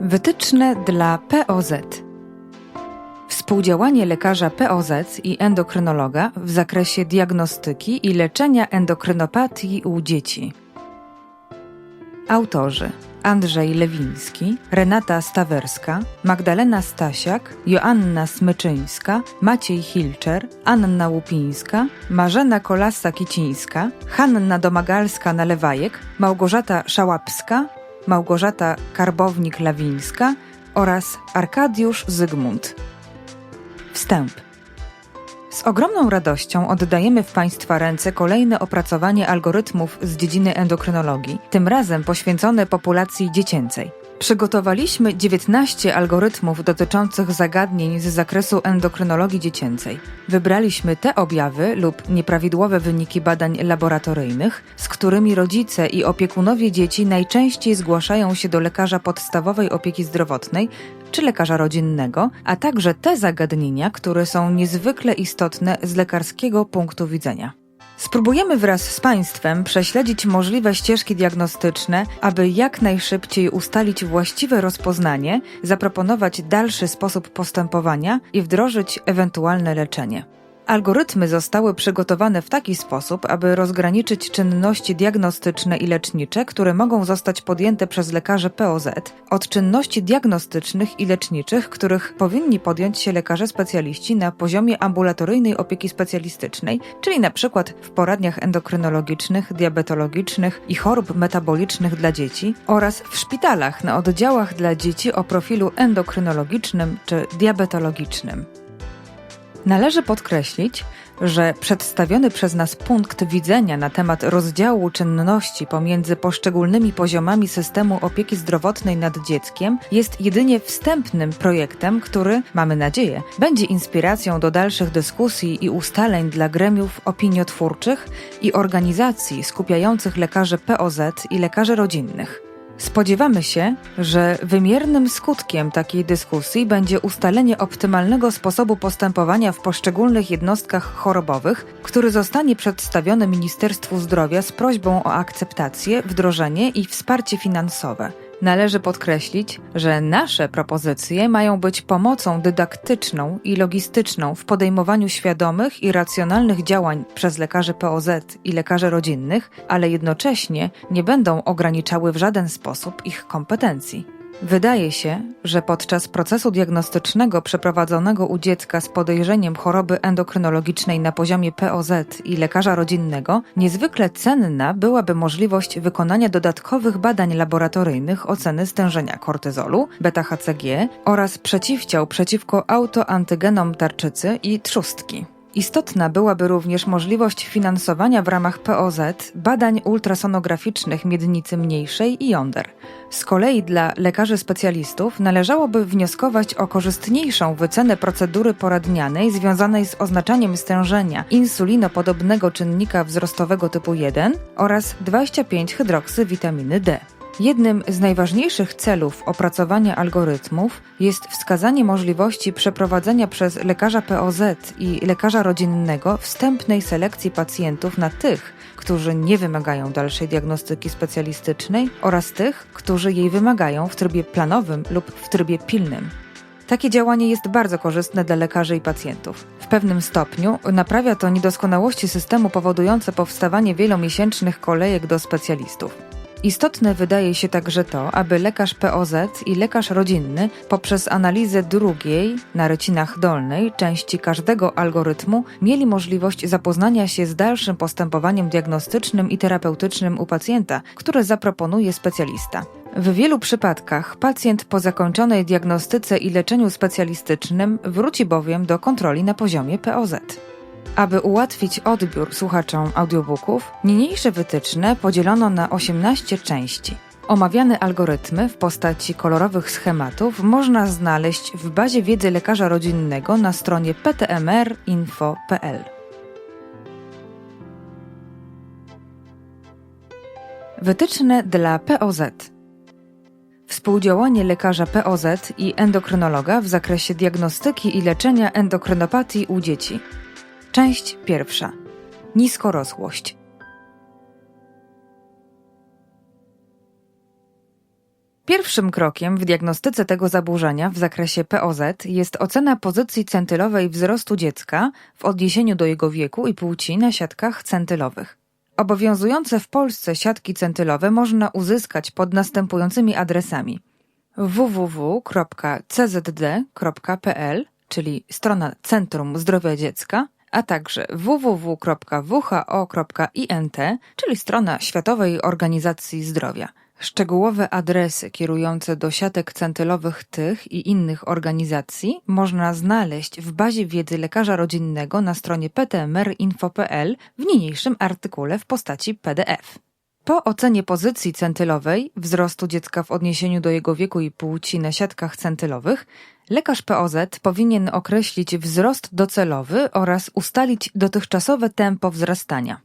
Wytyczne dla POZ. Współdziałanie lekarza POZ i endokrynologa w zakresie diagnostyki i leczenia endokrynopatii u dzieci. Autorzy Andrzej Lewiński, Renata Stawerska, Magdalena Stasiak, Joanna Smyczyńska, Maciej Hilczer, Anna Łupińska, Marzena Kolasa-Kicińska, Hanna Domagalska-Nalewajek, Małgorzata Szałapska, Małgorzata Karbownik-Lawińska oraz Arkadiusz Zygmunt. Wstęp. Z ogromną radością oddajemy w Państwa ręce kolejne opracowanie algorytmów z dziedziny endokrynologii, tym razem poświęcone populacji dziecięcej. Przygotowaliśmy 19 algorytmów dotyczących zagadnień z zakresu endokrynologii dziecięcej. Wybraliśmy te objawy lub nieprawidłowe wyniki badań laboratoryjnych, z którymi rodzice i opiekunowie dzieci najczęściej zgłaszają się do lekarza podstawowej opieki zdrowotnej czy lekarza rodzinnego, a także te zagadnienia, które są niezwykle istotne z lekarskiego punktu widzenia. Spróbujemy wraz z Państwem prześledzić możliwe ścieżki diagnostyczne, aby jak najszybciej ustalić właściwe rozpoznanie, zaproponować dalszy sposób postępowania i wdrożyć ewentualne leczenie. Algorytmy zostały przygotowane w taki sposób, aby rozgraniczyć czynności diagnostyczne i lecznicze, które mogą zostać podjęte przez lekarzy POZ, od czynności diagnostycznych i leczniczych, których powinni podjąć się lekarze specjaliści na poziomie ambulatoryjnej opieki specjalistycznej, czyli na przykład w poradniach endokrynologicznych, diabetologicznych i chorób metabolicznych dla dzieci oraz w szpitalach na oddziałach dla dzieci o profilu endokrynologicznym czy diabetologicznym. Należy podkreślić, że przedstawiony przez nas punkt widzenia na temat rozdziału czynności pomiędzy poszczególnymi poziomami systemu opieki zdrowotnej nad dzieckiem jest jedynie wstępnym projektem, który, mamy nadzieję, będzie inspiracją do dalszych dyskusji i ustaleń dla gremiów opiniotwórczych i organizacji skupiających lekarzy POZ i lekarzy rodzinnych. Spodziewamy się, że wymiernym skutkiem takiej dyskusji będzie ustalenie optymalnego sposobu postępowania w poszczególnych jednostkach chorobowych, który zostanie przedstawiony Ministerstwu Zdrowia z prośbą o akceptację, wdrożenie i wsparcie finansowe. Należy podkreślić, że nasze propozycje mają być pomocą dydaktyczną i logistyczną w podejmowaniu świadomych i racjonalnych działań przez lekarzy POZ i lekarzy rodzinnych, ale jednocześnie nie będą ograniczały w żaden sposób ich kompetencji. Wydaje się, że podczas procesu diagnostycznego przeprowadzonego u dziecka z podejrzeniem choroby endokrynologicznej na poziomie POZ i lekarza rodzinnego, niezwykle cenna byłaby możliwość wykonania dodatkowych badań laboratoryjnych oceny stężenia kortyzolu, beta-HCG oraz przeciwciał przeciwko autoantygenom tarczycy i trzustki. Istotna byłaby również możliwość finansowania w ramach POZ badań ultrasonograficznych miednicy mniejszej i jąder. Z kolei dla lekarzy specjalistów należałoby wnioskować o korzystniejszą wycenę procedury poradnianej związanej z oznaczaniem stężenia insulinopodobnego czynnika wzrostowego typu 1 oraz 25 witaminy D. Jednym z najważniejszych celów opracowania algorytmów jest wskazanie możliwości przeprowadzenia przez lekarza POZ i lekarza rodzinnego wstępnej selekcji pacjentów na tych, którzy nie wymagają dalszej diagnostyki specjalistycznej oraz tych, którzy jej wymagają w trybie planowym lub w trybie pilnym. Takie działanie jest bardzo korzystne dla lekarzy i pacjentów. W pewnym stopniu naprawia to niedoskonałości systemu powodujące powstawanie wielomiesięcznych kolejek do specjalistów. Istotne wydaje się także to, aby lekarz POZ i lekarz rodzinny poprzez analizę drugiej, na rycinach dolnej, części każdego algorytmu mieli możliwość zapoznania się z dalszym postępowaniem diagnostycznym i terapeutycznym u pacjenta, które zaproponuje specjalista. W wielu przypadkach pacjent po zakończonej diagnostyce i leczeniu specjalistycznym wróci bowiem do kontroli na poziomie POZ. Aby ułatwić odbiór słuchaczom audiobooków, niniejsze wytyczne podzielono na 18 części. Omawiane algorytmy w postaci kolorowych schematów można znaleźć w bazie wiedzy lekarza rodzinnego na stronie ptmrinfo.pl. Wytyczne dla POZ Współdziałanie lekarza POZ i endokrynologa w zakresie diagnostyki i leczenia endokrynopatii u dzieci. Część pierwsza. Niskorosłość. Pierwszym krokiem w diagnostyce tego zaburzenia w zakresie POZ jest ocena pozycji centylowej wzrostu dziecka w odniesieniu do jego wieku i płci na siatkach centylowych. Obowiązujące w Polsce siatki centylowe można uzyskać pod następującymi adresami www.czdd.pl, czyli strona Centrum Zdrowia Dziecka, a także www.who.int, czyli strona Światowej Organizacji Zdrowia. Szczegółowe adresy kierujące do siatek centylowych tych i innych organizacji można znaleźć w bazie wiedzy lekarza rodzinnego na stronie ptmrinfo.pl w niniejszym artykule w postaci PDF. Po ocenie pozycji centylowej, wzrostu dziecka w odniesieniu do jego wieku i płci na siatkach centylowych, lekarz POZ powinien określić wzrost docelowy oraz ustalić dotychczasowe tempo wzrastania.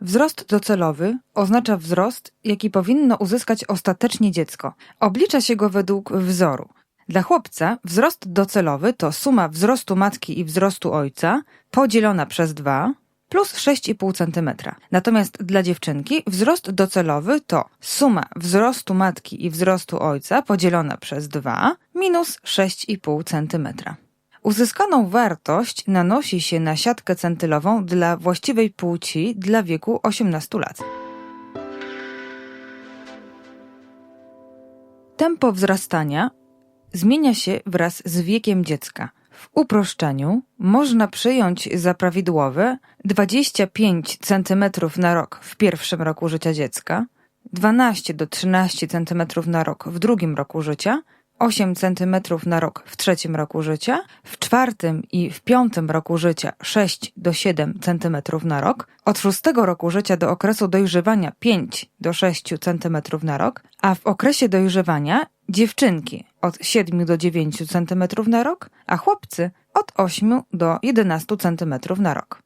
Wzrost docelowy oznacza wzrost, jaki powinno uzyskać ostatecznie dziecko. Oblicza się go według wzoru. Dla chłopca wzrost docelowy to suma wzrostu matki i wzrostu ojca podzielona przez 2 plus 6,5 cm. Natomiast dla dziewczynki wzrost docelowy to suma wzrostu matki i wzrostu ojca podzielona przez 2 minus 6,5 cm. Uzyskaną wartość nanosi się na siatkę centylową dla właściwej płci dla wieku 18 lat. Tempo wzrastania zmienia się wraz z wiekiem dziecka. W uproszczeniu można przyjąć za prawidłowe 25 cm na rok w pierwszym roku życia dziecka, 12 do 13 cm na rok w drugim roku życia 8 cm na rok w trzecim roku życia, w czwartym i w piątym roku życia 6 do 7 cm na rok, od szóstego roku życia do okresu dojrzewania 5 do 6 cm na rok, a w okresie dojrzewania dziewczynki od 7 do 9 cm na rok, a chłopcy od 8 do 11 cm na rok.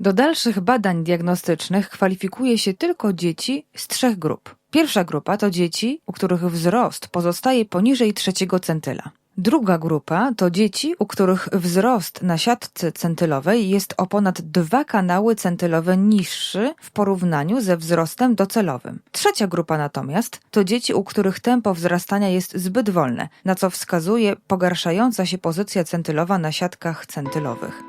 Do dalszych badań diagnostycznych kwalifikuje się tylko dzieci z trzech grup. Pierwsza grupa to dzieci, u których wzrost pozostaje poniżej trzeciego centyla. Druga grupa to dzieci, u których wzrost na siatce centylowej jest o ponad dwa kanały centylowe niższy w porównaniu ze wzrostem docelowym. Trzecia grupa natomiast to dzieci, u których tempo wzrastania jest zbyt wolne, na co wskazuje pogarszająca się pozycja centylowa na siatkach centylowych.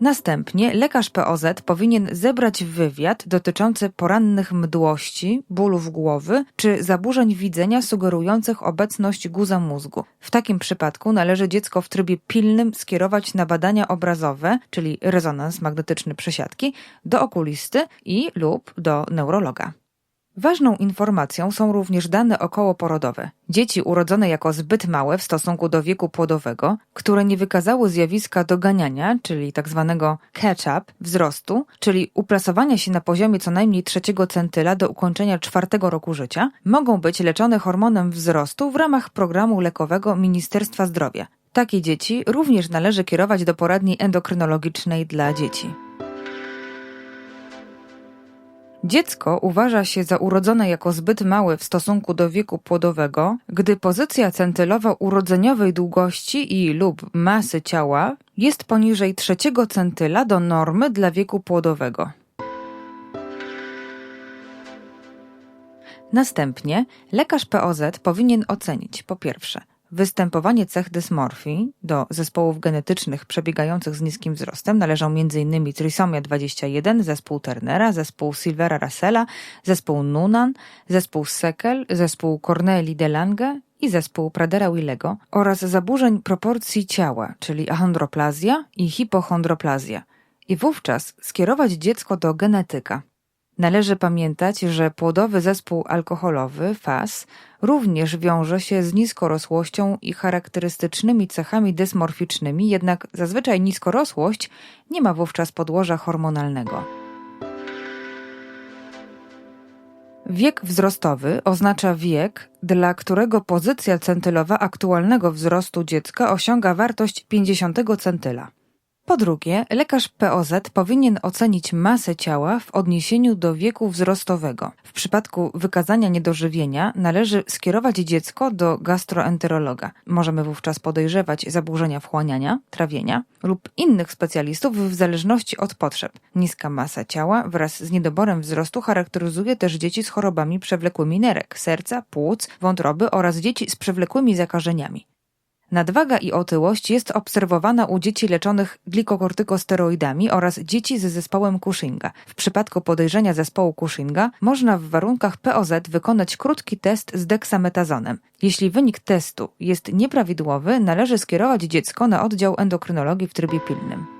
Następnie lekarz POZ powinien zebrać wywiad dotyczący porannych mdłości, bólów głowy czy zaburzeń widzenia sugerujących obecność guza mózgu. W takim przypadku należy dziecko w trybie pilnym skierować na badania obrazowe, czyli rezonans magnetyczny przesiadki, do okulisty i lub do neurologa. Ważną informacją są również dane okołoporodowe. Dzieci urodzone jako zbyt małe w stosunku do wieku płodowego, które nie wykazały zjawiska doganiania, czyli tzw. Tak catch-up, wzrostu, czyli uplasowania się na poziomie co najmniej trzeciego centyla do ukończenia czwartego roku życia, mogą być leczone hormonem wzrostu w ramach programu lekowego Ministerstwa Zdrowia. Takie dzieci również należy kierować do poradni endokrynologicznej dla dzieci. Dziecko uważa się za urodzone jako zbyt małe w stosunku do wieku płodowego, gdy pozycja centylowa urodzeniowej długości i lub masy ciała jest poniżej trzeciego centyla do normy dla wieku płodowego. Następnie lekarz POZ powinien ocenić po pierwsze Występowanie cech dysmorfii do zespołów genetycznych przebiegających z niskim wzrostem należą m.in. trisomia 21, zespół Turnera, zespół Silvera-Russella, zespół Nunan, zespół Sekel, zespół Corneli-Delange i zespół Pradera-Willego oraz zaburzeń proporcji ciała, czyli achondroplazja i hipochondroplazja i wówczas skierować dziecko do genetyka. Należy pamiętać, że płodowy zespół alkoholowy FAS również wiąże się z niskorosłością i charakterystycznymi cechami dysmorficznymi, jednak zazwyczaj niskorosłość nie ma wówczas podłoża hormonalnego. Wiek wzrostowy oznacza wiek, dla którego pozycja centylowa aktualnego wzrostu dziecka osiąga wartość 50 centyla. Po drugie, lekarz POZ powinien ocenić masę ciała w odniesieniu do wieku wzrostowego. W przypadku wykazania niedożywienia należy skierować dziecko do gastroenterologa. Możemy wówczas podejrzewać zaburzenia wchłaniania, trawienia lub innych specjalistów w zależności od potrzeb. Niska masa ciała wraz z niedoborem wzrostu charakteryzuje też dzieci z chorobami przewlekłymi nerek, serca, płuc, wątroby oraz dzieci z przewlekłymi zakażeniami. Nadwaga i otyłość jest obserwowana u dzieci leczonych glikokortykosteroidami oraz dzieci ze zespołem Cushinga. W przypadku podejrzenia zespołu Cushinga można w warunkach POZ wykonać krótki test z deksametazonem. Jeśli wynik testu jest nieprawidłowy, należy skierować dziecko na oddział endokrynologii w trybie pilnym.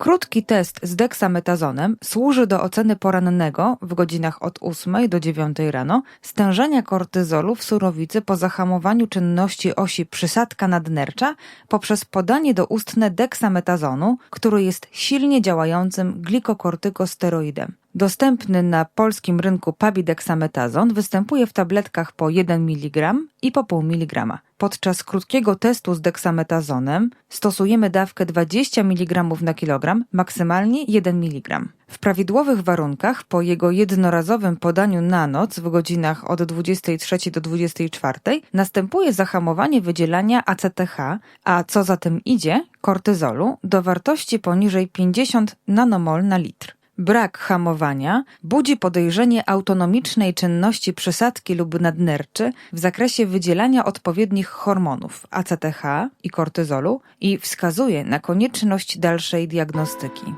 Krótki test z deksametazonem służy do oceny porannego w godzinach od 8 do 9 rano stężenia kortyzolu w surowicy po zahamowaniu czynności osi przysadka nadnercza poprzez podanie do ustne deksametazonu, który jest silnie działającym glikokortykosteroidem. Dostępny na polskim rynku pabideksametazon występuje w tabletkach po 1 mg i po pół mg. Podczas krótkiego testu z deksametazonem stosujemy dawkę 20 mg na kilogram, maksymalnie 1 mg. W prawidłowych warunkach po jego jednorazowym podaniu na noc w godzinach od 23 do 24 następuje zahamowanie wydzielania ACTH, a co za tym idzie, kortyzolu do wartości poniżej 50 nanomol na litr. Brak hamowania budzi podejrzenie autonomicznej czynności przysadki lub nadnerczy w zakresie wydzielania odpowiednich hormonów ACTH i kortyzolu i wskazuje na konieczność dalszej diagnostyki.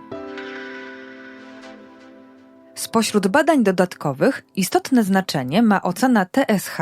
Spośród badań dodatkowych istotne znaczenie ma ocena TSH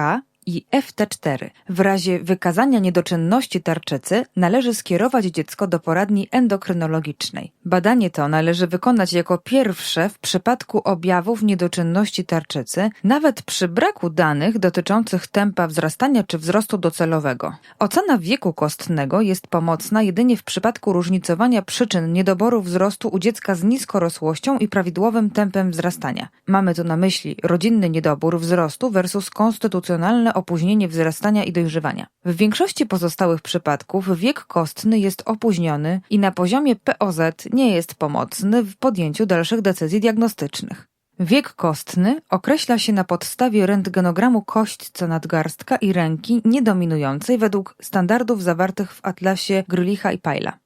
i FT4. W razie wykazania niedoczynności tarczycy należy skierować dziecko do poradni endokrynologicznej. Badanie to należy wykonać jako pierwsze w przypadku objawów niedoczynności tarczycy, nawet przy braku danych dotyczących tempa wzrastania czy wzrostu docelowego. Ocena wieku kostnego jest pomocna jedynie w przypadku różnicowania przyczyn niedoboru wzrostu u dziecka z niskorosłością i prawidłowym tempem wzrastania. Mamy tu na myśli rodzinny niedobór wzrostu versus konstytucjonalne opóźnienie wzrastania i dojrzewania. W większości pozostałych przypadków wiek kostny jest opóźniony i na poziomie POZ nie jest pomocny w podjęciu dalszych decyzji diagnostycznych. Wiek kostny określa się na podstawie rentgenogramu kośćca nadgarstka i ręki niedominującej według standardów zawartych w atlasie Grylicha i Pajla.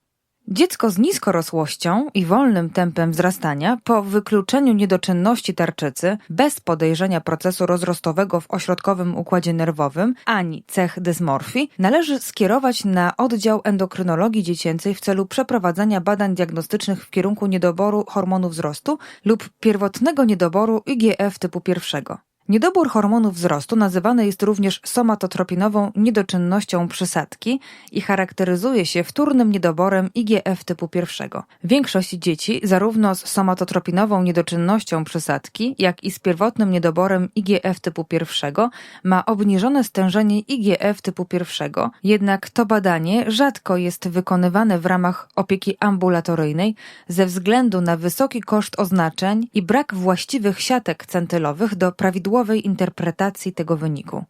Dziecko z niskorosłością i wolnym tempem wzrastania po wykluczeniu niedoczynności tarczycy bez podejrzenia procesu rozrostowego w ośrodkowym układzie nerwowym ani cech dysmorfii należy skierować na oddział endokrynologii dziecięcej w celu przeprowadzenia badań diagnostycznych w kierunku niedoboru hormonu wzrostu lub pierwotnego niedoboru IGF typu pierwszego. Niedobór hormonu wzrostu nazywany jest również somatotropinową niedoczynnością przysadki i charakteryzuje się wtórnym niedoborem IGF typu pierwszego. Większość dzieci zarówno z somatotropinową niedoczynnością przysadki, jak i z pierwotnym niedoborem IGF typu pierwszego ma obniżone stężenie IGF typu pierwszego, jednak to badanie rzadko jest wykonywane w ramach opieki ambulatoryjnej ze względu na wysoki koszt oznaczeń i brak właściwych siatek centylowych do prawidłowego prawidłowej interpretacji tego wyniku.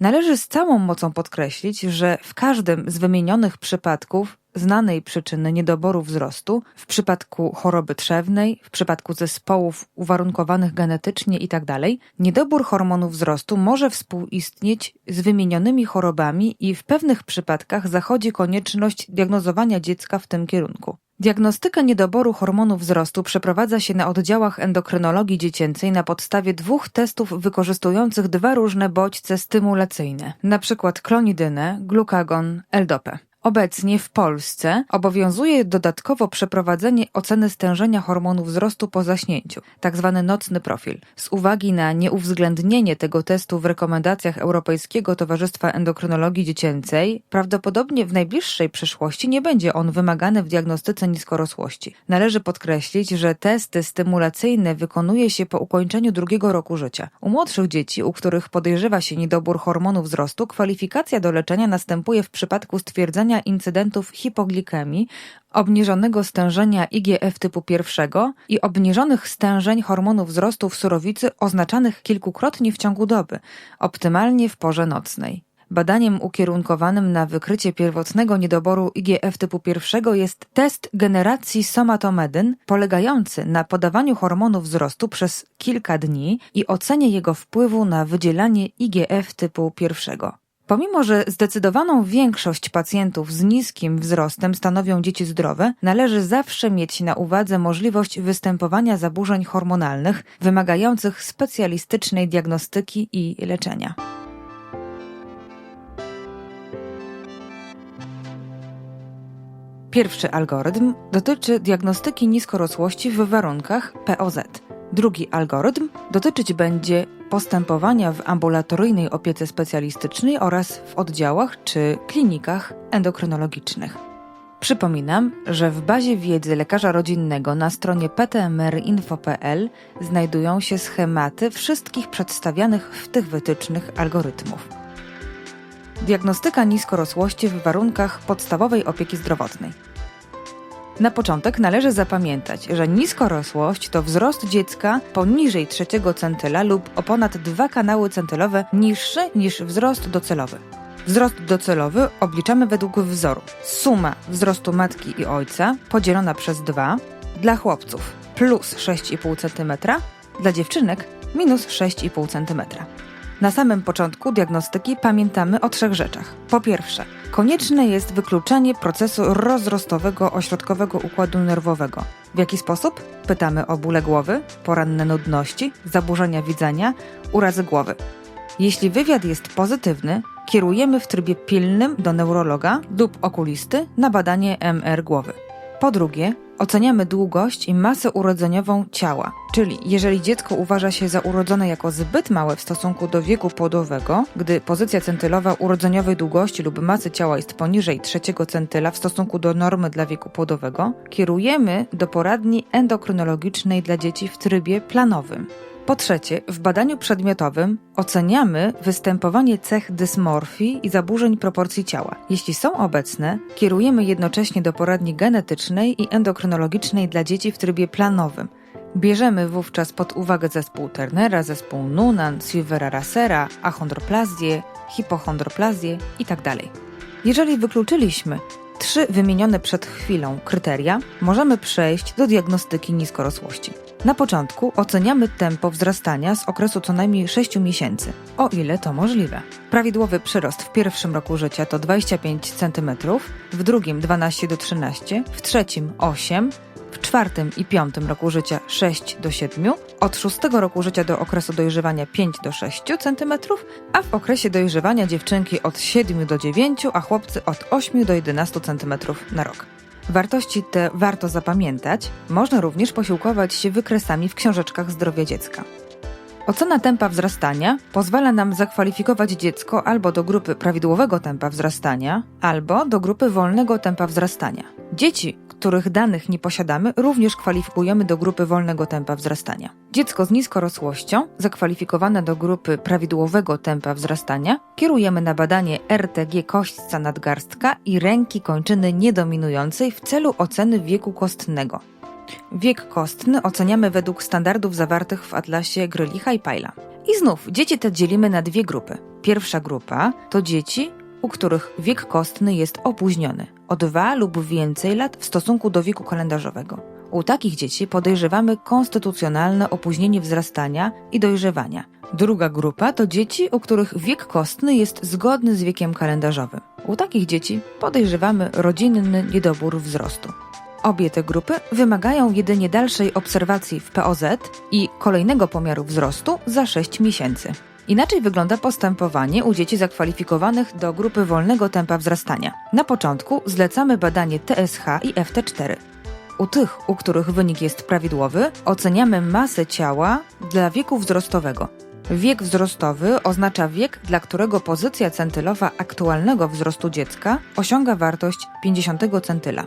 Należy z całą mocą podkreślić, że w każdym z wymienionych przypadków znanej przyczyny niedoboru wzrostu, w przypadku choroby trzewnej, w przypadku zespołów uwarunkowanych genetycznie itd., tak niedobór hormonu wzrostu może współistnieć z wymienionymi chorobami i w pewnych przypadkach zachodzi konieczność diagnozowania dziecka w tym kierunku. Diagnostyka niedoboru hormonu wzrostu przeprowadza się na oddziałach endokrynologii dziecięcej na podstawie dwóch testów wykorzystujących dwa różne bodźce stymulacyjne, np. klonidynę, glukagon, L-dopę. Obecnie w Polsce obowiązuje dodatkowo przeprowadzenie oceny stężenia hormonu wzrostu po zaśnięciu, tzw. Tak nocny profil. Z uwagi na nieuwzględnienie tego testu w rekomendacjach Europejskiego Towarzystwa Endokrynologii Dziecięcej, prawdopodobnie w najbliższej przyszłości nie będzie on wymagany w diagnostyce niskorosłości. Należy podkreślić, że testy stymulacyjne wykonuje się po ukończeniu drugiego roku życia. U młodszych dzieci, u których podejrzewa się niedobór hormonu wzrostu, kwalifikacja do leczenia następuje w przypadku stwierdzenia incydentów hipoglikemii, obniżonego stężenia IGF typu pierwszego i obniżonych stężeń hormonów wzrostu w surowicy oznaczanych kilkukrotnie w ciągu doby, optymalnie w porze nocnej. badaniem ukierunkowanym na wykrycie pierwotnego niedoboru IGF typu pierwszego jest test generacji somatomedyn, polegający na podawaniu hormonu wzrostu przez kilka dni i ocenie jego wpływu na wydzielanie IGF typu pierwszego. Pomimo, że zdecydowaną większość pacjentów z niskim wzrostem stanowią dzieci zdrowe, należy zawsze mieć na uwadze możliwość występowania zaburzeń hormonalnych wymagających specjalistycznej diagnostyki i leczenia. Pierwszy algorytm dotyczy diagnostyki niskorosłości w warunkach POZ. Drugi algorytm dotyczyć będzie postępowania w ambulatoryjnej opiece specjalistycznej oraz w oddziałach czy klinikach endokrynologicznych. Przypominam, że w bazie wiedzy lekarza rodzinnego na stronie ptmrinfo.pl znajdują się schematy wszystkich przedstawianych w tych wytycznych algorytmów. Diagnostyka niskorosłości w warunkach podstawowej opieki zdrowotnej. Na początek należy zapamiętać, że niskorosłość to wzrost dziecka poniżej trzeciego centyla lub o ponad dwa kanały centylowe niższy niż wzrost docelowy. Wzrost docelowy obliczamy według wzoru. Suma wzrostu matki i ojca podzielona przez 2 dla chłopców plus 6,5 cm, dla dziewczynek minus 6,5 cm. Na samym początku diagnostyki pamiętamy o trzech rzeczach. Po pierwsze, konieczne jest wykluczenie procesu rozrostowego ośrodkowego układu nerwowego. W jaki sposób? Pytamy o bóle głowy, poranne nudności, zaburzenia widzenia, urazy głowy. Jeśli wywiad jest pozytywny, kierujemy w trybie pilnym do neurologa lub okulisty na badanie MR głowy. Po drugie, oceniamy długość i masę urodzeniową ciała, czyli jeżeli dziecko uważa się za urodzone jako zbyt małe w stosunku do wieku płodowego, gdy pozycja centylowa urodzeniowej długości lub masy ciała jest poniżej trzeciego centyla w stosunku do normy dla wieku płodowego, kierujemy do poradni endokrynologicznej dla dzieci w trybie planowym. Po trzecie, w badaniu przedmiotowym oceniamy występowanie cech dysmorfii i zaburzeń proporcji ciała. Jeśli są obecne, kierujemy jednocześnie do poradni genetycznej i endokrynologicznej dla dzieci w trybie planowym. Bierzemy wówczas pod uwagę zespół Turnera, zespół Noonan, Silvera Rasera, achondroplazję, hipochondroplazję itd. Tak Jeżeli wykluczyliśmy trzy wymienione przed chwilą kryteria, możemy przejść do diagnostyki niskorosłości. Na początku oceniamy tempo wzrastania z okresu co najmniej 6 miesięcy, o ile to możliwe. Prawidłowy przyrost w pierwszym roku życia to 25 cm, w drugim 12 do 13, w trzecim 8, w czwartym i piątym roku życia 6 do 7, od szóstego roku życia do okresu dojrzewania 5 do 6 cm, a w okresie dojrzewania dziewczynki od 7 do 9, a chłopcy od 8 do 11 cm na rok. Wartości te warto zapamiętać, można również posiłkować się wykresami w książeczkach zdrowia dziecka. Ocena tempa wzrastania pozwala nam zakwalifikować dziecko albo do grupy prawidłowego tempa wzrastania, albo do grupy wolnego tempa wzrastania. Dzieci, których danych nie posiadamy, również kwalifikujemy do grupy wolnego tempa wzrastania. Dziecko z niskorosłością, zakwalifikowane do grupy prawidłowego tempa wzrastania, kierujemy na badanie RTG kośćca nadgarstka i ręki kończyny niedominującej w celu oceny wieku kostnego. Wiek kostny oceniamy według standardów zawartych w atlasie Grylicha i Pajla. I znów, dzieci te dzielimy na dwie grupy. Pierwsza grupa to dzieci, u których wiek kostny jest opóźniony o dwa lub więcej lat w stosunku do wieku kalendarzowego. U takich dzieci podejrzewamy konstytucjonalne opóźnienie wzrastania i dojrzewania. Druga grupa to dzieci, u których wiek kostny jest zgodny z wiekiem kalendarzowym. U takich dzieci podejrzewamy rodzinny niedobór wzrostu. Obie te grupy wymagają jedynie dalszej obserwacji w POZ i kolejnego pomiaru wzrostu za 6 miesięcy. Inaczej wygląda postępowanie u dzieci zakwalifikowanych do grupy wolnego tempa wzrastania. Na początku zlecamy badanie TSH i FT4. U tych, u których wynik jest prawidłowy, oceniamy masę ciała dla wieku wzrostowego. Wiek wzrostowy oznacza wiek, dla którego pozycja centylowa aktualnego wzrostu dziecka osiąga wartość 50 centyla.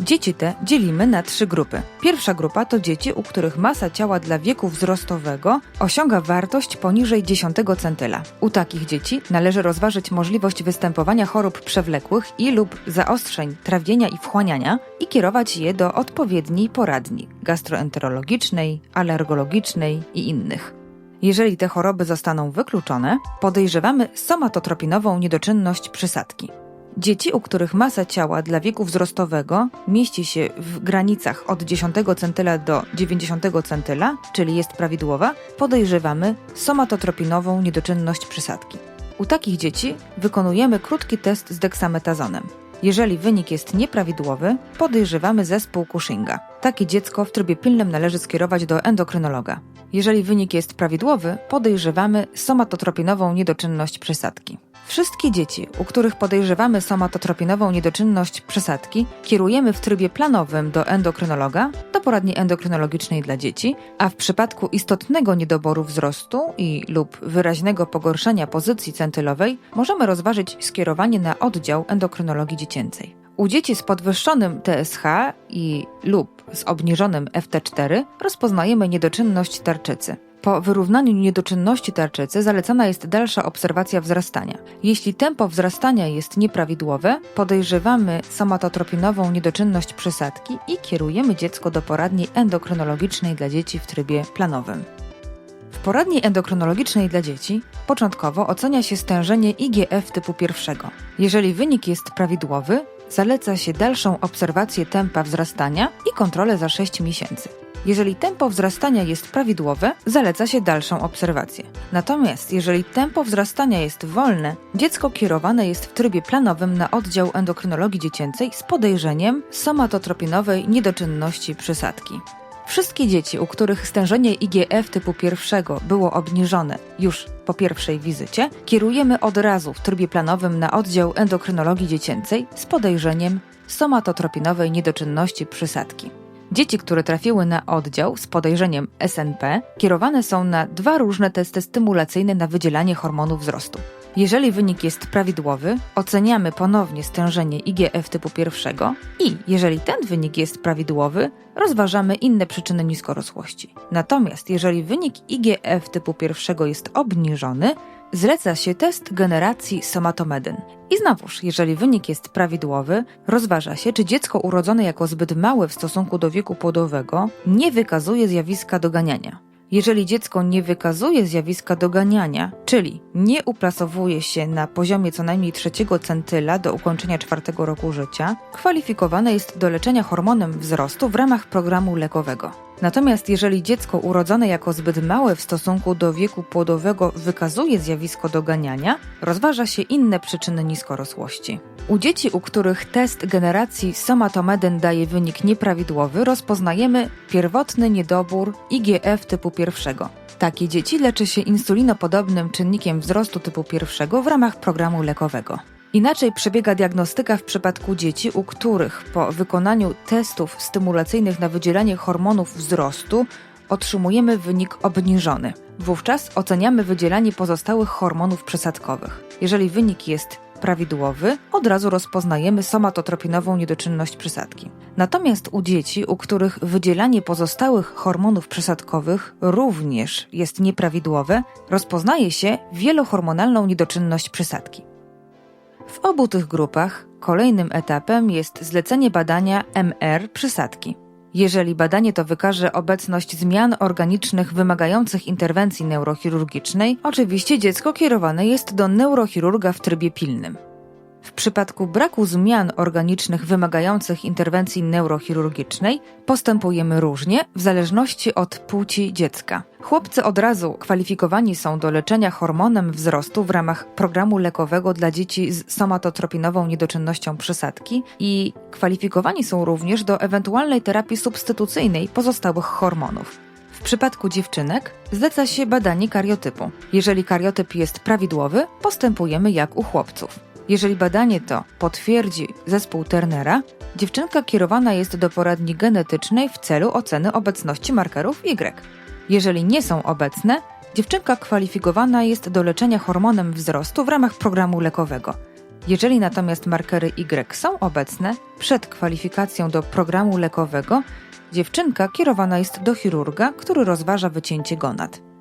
Dzieci te dzielimy na trzy grupy. Pierwsza grupa to dzieci, u których masa ciała dla wieku wzrostowego osiąga wartość poniżej 10 centyla. U takich dzieci należy rozważyć możliwość występowania chorób przewlekłych i lub zaostrzeń trawienia i wchłaniania i kierować je do odpowiedniej poradni gastroenterologicznej, alergologicznej i innych. Jeżeli te choroby zostaną wykluczone, podejrzewamy somatotropinową niedoczynność przysadki. Dzieci, u których masa ciała dla wieku wzrostowego mieści się w granicach od 10 centyla do 90 centyla, czyli jest prawidłowa, podejrzewamy somatotropinową niedoczynność przysadki. U takich dzieci wykonujemy krótki test z deksametazonem. Jeżeli wynik jest nieprawidłowy, podejrzewamy zespół Cushinga. Takie dziecko w trybie pilnym należy skierować do endokrynologa. Jeżeli wynik jest prawidłowy, podejrzewamy somatotropinową niedoczynność przysadki. Wszystkie dzieci, u których podejrzewamy somatotropinową niedoczynność przesadki, kierujemy w trybie planowym do endokrynologa, do poradni endokrynologicznej dla dzieci, a w przypadku istotnego niedoboru wzrostu i lub wyraźnego pogorszenia pozycji centylowej możemy rozważyć skierowanie na oddział endokrynologii dziecięcej. U dzieci z podwyższonym TSH i lub z obniżonym FT4 rozpoznajemy niedoczynność tarczycy. Po wyrównaniu niedoczynności tarczycy zalecana jest dalsza obserwacja wzrastania. Jeśli tempo wzrastania jest nieprawidłowe, podejrzewamy somatotropinową niedoczynność przysadki i kierujemy dziecko do poradni endokrynologicznej dla dzieci w trybie planowym. W poradni endokrynologicznej dla dzieci początkowo ocenia się stężenie IGF typu pierwszego. Jeżeli wynik jest prawidłowy, zaleca się dalszą obserwację tempa wzrastania i kontrolę za 6 miesięcy. Jeżeli tempo wzrastania jest prawidłowe, zaleca się dalszą obserwację. Natomiast jeżeli tempo wzrastania jest wolne, dziecko kierowane jest w trybie planowym na oddział endokrynologii dziecięcej z podejrzeniem somatotropinowej niedoczynności przysadki. Wszystkie dzieci, u których stężenie IGF typu pierwszego było obniżone już po pierwszej wizycie, kierujemy od razu w trybie planowym na oddział endokrynologii dziecięcej z podejrzeniem somatotropinowej niedoczynności przysadki. Dzieci, które trafiły na oddział z podejrzeniem SNP, kierowane są na dwa różne testy stymulacyjne na wydzielanie hormonu wzrostu. Jeżeli wynik jest prawidłowy, oceniamy ponownie stężenie IGF typu pierwszego i jeżeli ten wynik jest prawidłowy, rozważamy inne przyczyny niskorosłości. Natomiast jeżeli wynik IGF typu pierwszego jest obniżony, zleca się test generacji somatomedyn. I znowuż, jeżeli wynik jest prawidłowy, rozważa się, czy dziecko urodzone jako zbyt małe w stosunku do wieku płodowego nie wykazuje zjawiska doganiania. Jeżeli dziecko nie wykazuje zjawiska doganiania, czyli nie uplasowuje się na poziomie co najmniej trzeciego centyla do ukończenia czwartego roku życia, kwalifikowane jest do leczenia hormonem wzrostu w ramach programu lekowego. Natomiast jeżeli dziecko urodzone jako zbyt małe w stosunku do wieku płodowego wykazuje zjawisko doganiania, rozważa się inne przyczyny niskorosłości. U dzieci, u których test generacji somatomedyn daje wynik nieprawidłowy, rozpoznajemy pierwotny niedobór IGF typu pierwszego. Takie dzieci leczy się insulinopodobnym czynnikiem wzrostu typu pierwszego w ramach programu lekowego. Inaczej przebiega diagnostyka w przypadku dzieci, u których po wykonaniu testów stymulacyjnych na wydzielanie hormonów wzrostu otrzymujemy wynik obniżony. Wówczas oceniamy wydzielanie pozostałych hormonów przesadkowych. Jeżeli wynik jest prawidłowy, od razu rozpoznajemy somatotropinową niedoczynność przysadki. Natomiast u dzieci, u których wydzielanie pozostałych hormonów przysadkowych również jest nieprawidłowe, rozpoznaje się wielohormonalną niedoczynność przysadki. W obu tych grupach kolejnym etapem jest zlecenie badania MR przysadki. Jeżeli badanie to wykaże obecność zmian organicznych wymagających interwencji neurochirurgicznej, oczywiście dziecko kierowane jest do neurochirurga w trybie pilnym. W przypadku braku zmian organicznych wymagających interwencji neurochirurgicznej postępujemy różnie w zależności od płci dziecka. Chłopcy od razu kwalifikowani są do leczenia hormonem wzrostu w ramach programu lekowego dla dzieci z somatotropinową niedoczynnością przysadki i kwalifikowani są również do ewentualnej terapii substytucyjnej pozostałych hormonów. W przypadku dziewczynek zleca się badanie kariotypu. Jeżeli kariotyp jest prawidłowy, postępujemy jak u chłopców. Jeżeli badanie to potwierdzi zespół Turnera, dziewczynka kierowana jest do poradni genetycznej w celu oceny obecności markerów Y. Jeżeli nie są obecne, dziewczynka kwalifikowana jest do leczenia hormonem wzrostu w ramach programu lekowego. Jeżeli natomiast markery Y są obecne, przed kwalifikacją do programu lekowego dziewczynka kierowana jest do chirurga, który rozważa wycięcie gonad.